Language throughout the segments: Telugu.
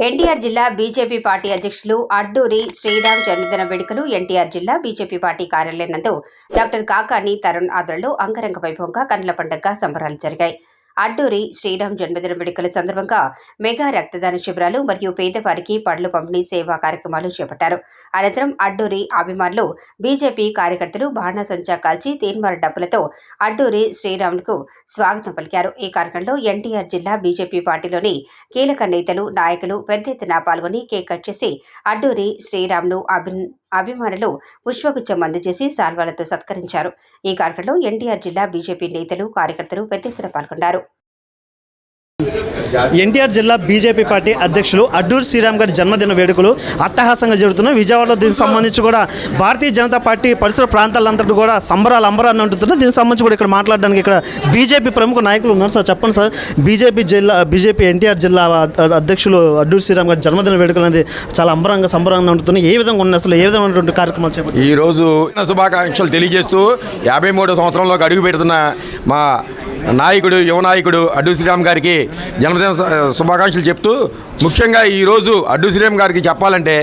ఎన్టీఆర్ జిల్లా బీజేపీ పార్టీ అధ్యక్షులు అడ్డూరి శ్రీరామ్ జన్మదిన వేడుకలు ఎన్టీఆర్ జిల్లా బీజేపీ పార్టీ కార్యాలయం నందు డాక్టర్ కాకాని తరుణ్ ఆధ్వర్యంలో అంగరంగ వైభవంగా కన్నుల పండుగ సంబరాలు జరిగాయి. అడ్డూరి శ్రీరామ్ జన్మదిన వేడుకల సందర్భంగా మెగా రక్తదాన శిబిరాలు మరియు పేదవారికి పండ్లు పంపిణీ సేవా కార్యక్రమాలు చేపట్టారు. అనంతరం అడ్డూరి అభిమానులు బీజేపీ కార్యకర్తలు బాణాసంచా కాల్చి తీన్మార డబ్బులతో అడ్డూరి శ్రీరామ్కు స్వాగతం పలికారు. ఈ కార్యక్రమంలో ఎన్టీఆర్ జిల్లా బీజేపీ పార్టీలోని కీలక నేతలు నాయకులు పెద్ద ఎత్తున పాల్గొని కేక్ కట్ చేసి అడ్డూరి శ్రీరామ్ను అభి అభిమానులు పుష్పగుచ్చం అందజేసి సాల్వాలతో సత్కరించారు. ఈ కార్యక్రమంలో ఎన్టీఆర్ జిల్లా బీజేపీ నేతలు కార్యకర్తలు పెద్ద ఎత్తున పాల్గొన్నారు. ఎన్టీఆర్ జిల్లా బీజేపీ పార్టీ అధ్యక్షులు అడ్డూరు శ్రీరామ్ గారి జన్మదిన వేడుకలు అట్టహాసంగా జరుగుతున్నాయి. విజయవాడలో దీనికి సంబంధించి కూడా భారతీయ జనతా పార్టీ పరిసర ప్రాంతాలంతటి కూడా సంబరాలు అంబరాన్ని అంటున్నారు దీనికి సంబంధించి కూడా ఇక్కడ మాట్లాడడానికి ఇక్కడ బీజేపీ ప్రముఖ నాయకులు ఉన్నారు. సార్ చెప్పండి సార్. బీజేపీ జిల్లా బీజేపీ ఎన్టీఆర్ జిల్లా అధ్యక్షులు అడ్డూరు శ్రీరామ్ గారి జన్మదిన వేడుకలు అనేది చాలా అంబరంగా సంబరంగా ఉంటున్నాయి ఏ విధంగా ఉన్నాయి అసలు? ఏ విధమైనటువంటి కార్యక్రమాలు చెప్పండి ఈ రోజు శుభాకాంక్షలు తెలియజేస్తూ యాభై మూడో సంవత్సరంలోకి అడుగు పెడుతున్న మా నాయకుడు యువ నాయకుడు అడ్డు శ్రీరామ్ గారికి జన్మదిన శుభాకాంక్షలు చెప్తూ ముఖ్యంగా ఈరోజు అడ్డు శ్రీరామ్ గారికి చెప్పాలంటే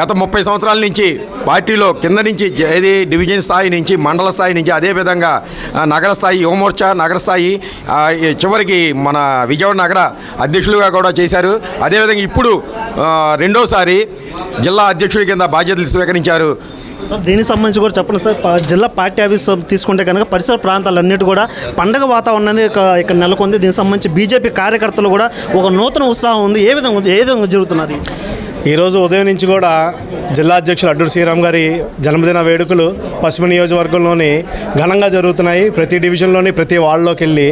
గత ముప్పై సంవత్సరాల నుంచి పార్టీలో కింద నుంచి ఏది డివిజన్ స్థాయి నుంచి మండల స్థాయి నుంచి అదేవిధంగా నగర స్థాయి యువమోర్చా నగర స్థాయి చివరికి మన విజయవాడ నగర అధ్యక్షులుగా కూడా చేశారు. అదేవిధంగా ఇప్పుడు రెండోసారి జిల్లా అధ్యక్షుడి కింద బాధ్యతలు స్వీకరించారు. సార్, దీనికి సంబంధించి కూడా చెప్పండి సార్. జిల్లా పార్టీ ఆఫీస్ తీసుకుంటే కనుక పరిసర ప్రాంతాలన్నిటి కూడా పండగ వాతావరణం ఇక్కడ నెలకొంది. దీనికి సంబంధించి బీజేపీ కార్యకర్తలు కూడా ఒక నూతన ఉత్సాహం ఉంది. ఏ విధంగా ఏ విధంగా జరుగుతున్నారు? ఈరోజు ఉదయం నుంచి కూడా జిల్లా అధ్యక్షులు అడ్డూరు శ్రీరామ్ గారి జన్మదిన వేడుకలు పశ్చిమ నియోజకవర్గంలోని ఘనంగా జరుగుతున్నాయి. ప్రతి డివిజన్లోని ప్రతి వార్డులోకి వెళ్ళి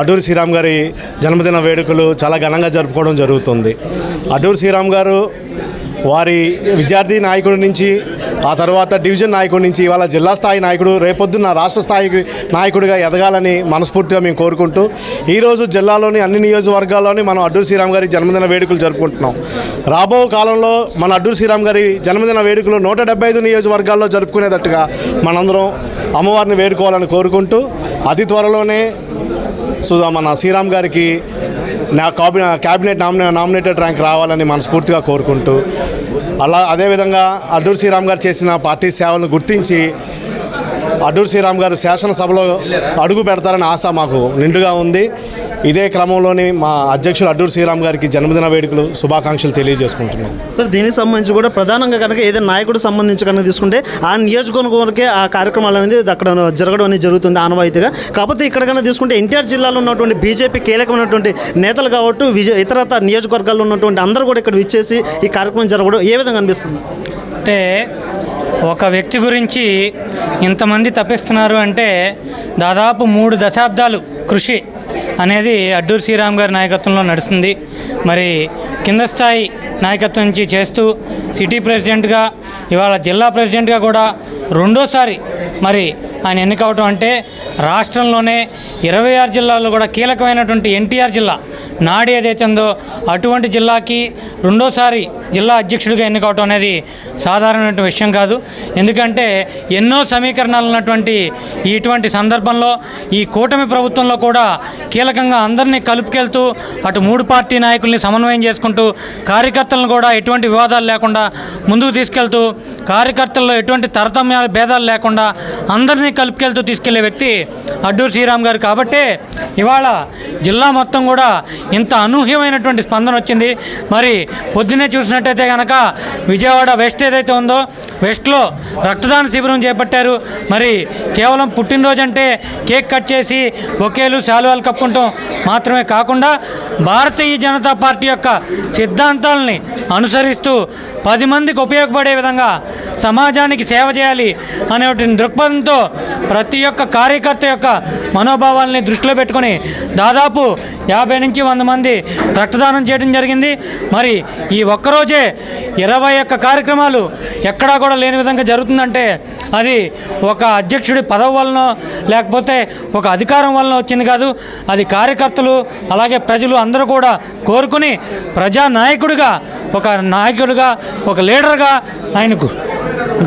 అడ్డూరు శ్రీరామ్ గారి జన్మదిన వేడుకలు చాలా ఘనంగా జరుపుకోవడం జరుగుతుంది. అడ్డూరు శ్రీరామ్ గారు వారి విద్యార్థి నాయకుడి నుంచి ఆ తర్వాత డివిజన్ నాయకుడి నుంచి ఇవాళ జిల్లా స్థాయి నాయకుడు రేపొద్దున రాష్ట్ర స్థాయి నాయకుడిగా ఎదగాలని మనస్ఫూర్తిగా మేము కోరుకుంటూ ఈరోజు జిల్లాలోని అన్ని నియోజకవర్గాల్లోని మనం అడ్డూరు శ్రీరామ్ గారి జన్మదిన వేడుకలు జరుపుకుంటున్నాం. రాబో కాలంలో మన అడ్డూరు శ్రీరామ్ గారి జన్మదిన వేడుకలు నూట డెబ్బై ఐదు నియోజకవర్గాల్లో జరుపుకునేటట్టుగా మనందరం అమ్మవారిని వేడుకోవాలని కోరుకుంటూ అతి త్వరలోనే సుధా మన శ్రీరామ్ గారికి నా కాబి క్యాబినెట్ నామినే నామినేటెడ్ ర్యాంక్ రావాలని మనస్ఫూర్తిగా కోరుకుంటూ అలా అదేవిధంగా అడ్డూరు శ్రీరామ్ గారు చేసిన పార్టీ సేవలను గుర్తించి అడ్డూరు శ్రీరామ్ గారు శాసనసభలో అడుగు పెడతారని ఆశ మాకు నిండుగా ఉంది. ఇదే క్రమంలోని మా అధ్యక్షులు అడ్డూరు శ్రీరామ్ గారికి జన్మదిన వేడుకలు శుభాకాంక్షలు తెలియజేసుకుంటున్నాం. సార్ దీనికి సంబంధించి కూడా ప్రధానంగా కనుక ఏదైనా నాయకుడు సంబంధించి కనుక తీసుకుంటే ఆ నియోజకవర్గం వరకే ఆ కార్యక్రమాలు అనేది అక్కడ జరగడం అనేది జరుగుతుంది ఆనవాయితీగా. కాకపోతే ఇక్కడ కనుక తీసుకుంటే ఎన్టీఆర్ జిల్లాలో ఉన్నటువంటి బీజేపీ కీలకమైనటువంటి నేతలు కావచ్చు విజయ ఇతరత నియోజకవర్గాల్లో ఉన్నటువంటి అందరూ కూడా ఇక్కడ విచ్చేసి ఈ కార్యక్రమం జరగడం ఏ విధంగా అనిపిస్తుంది? అంటే ఒక వ్యక్తి గురించి ఇంతమంది తప్పిస్తున్నారు అంటే దాదాపు మూడు దశాబ్దాలు కృషి అనేది అడ్డూరు శ్రీరామ్ గారి నాయకత్వంలో నడుస్తుంది. మరి కింద స్థాయి నాయకత్వం నుంచి చేస్తూ సిటీ ప్రెసిడెంట్గా ఇవాళ జిల్లా ప్రెసిడెంట్గా కూడా రెండోసారి మరి ఆయన ఎన్నికవటం అంటే రాష్ట్రంలోనే ఇరవై ఆరు జిల్లాల్లో కూడా కీలకమైనటువంటి ఎన్టీఆర్ జిల్లా. నాడు ఏదైతే ఉందో అటువంటి జిల్లాకి రెండోసారి జిల్లా అధ్యక్షుడిగా ఎన్నుకోవటం అనేది సాధారణమైన విషయం కాదు. ఎందుకంటే ఎన్నో సమీకరణాలు ఉన్నటువంటి ఇటువంటి సందర్భంలో ఈ కూటమి ప్రభుత్వంలో కూడా కీలకంగా అందరినీ కలుపుకెళ్తూ అటు మూడు పార్టీ నాయకుల్ని సమన్వయం చేసుకుంటూ కార్యకర్తలను కూడా ఎటువంటి వివాదాలు లేకుండా ముందుకు తీసుకెళ్తూ కార్యకర్తల్లో ఎటువంటి తరతమ్యాల భేదాలు లేకుండా అందరినీ కలుపుకెళ్తూ తీసుకెళ్ళే వ్యక్తి అడ్డూరు శ్రీరామ్ గారు. కాబట్టే ఇవాళ జిల్లా మొత్తం కూడా ఇంత అనూహ్యమైనటువంటి స్పందన వచ్చింది. మరి పొద్దున్నే చూసినట్టయితే కనుక విజయవాడ వెస్ట్ ఏదైతే ఉందో వెస్ట్లో రక్తదాన శిబిరం చేపట్టారు. మరి కేవలం పుట్టినరోజు అంటే కేక్ కట్ చేసి బొకేలు శాలువాలు కప్పుకుంటాం మాత్రమే కాకుండా భారతీయ జనతా పార్టీ యొక్క సిద్ధాంతాలని అనుసరిస్తూ పది మందికి ఉపయోగపడే విధంగా సమాజానికి సేవ చేయాలి అనే దృక్పథంతో ప్రతి ఒక్క కార్యకర్త యొక్క మనోభావాల్ని దృష్టిలో పెట్టుకొని దాదాపు యాభై నుంచి వంద మంది రక్తదానం చేయడం జరిగింది. మరి ఈ ఒక్కరోజే ఇరవై ఒక్క కార్యక్రమాలు ఎక్కడా కూడా లేని విధంగా జరుగుతుందంటే అది ఒక అధ్యక్షుడి పదవి వలన లేకపోతే ఒక అధికారం వలన వచ్చింది కాదు. అది కార్యకర్తలు అలాగే ప్రజలు అందరూ కూడా కోరుకుని ప్రజానాయకుడిగా ఒక నాయకుడిగా ఒక లీడర్గా ఆయనకు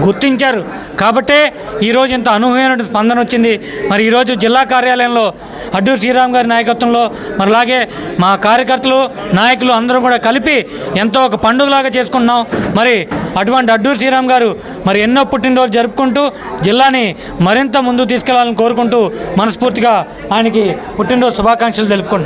గుర్తించారు. కాబట్టే ఈరోజు ఇంత అనూహ్యమైన స్పందన వచ్చింది. మరి ఈరోజు జిల్లా కార్యాలయంలో అడ్డూరు శ్రీరామ్ గారి నాయకత్వంలో మరి అలాగే మా కార్యకర్తలు నాయకులు అందరూ కూడా కలిపి ఎంతో ఒక పండుగలాగా చేసుకుంటున్నాం. మరి అటువంటి అడ్డూరు శ్రీరామ్ గారు మరి ఎన్నో పుట్టినరోజు జరుపుకుంటూ జిల్లాని మరింత ముందుకు తీసుకెళ్ళాలని కోరుకుంటూ మనస్ఫూర్తిగా ఆయనకి పుట్టినరోజు శుభాకాంక్షలు తెలుపుకుంటున్నాం.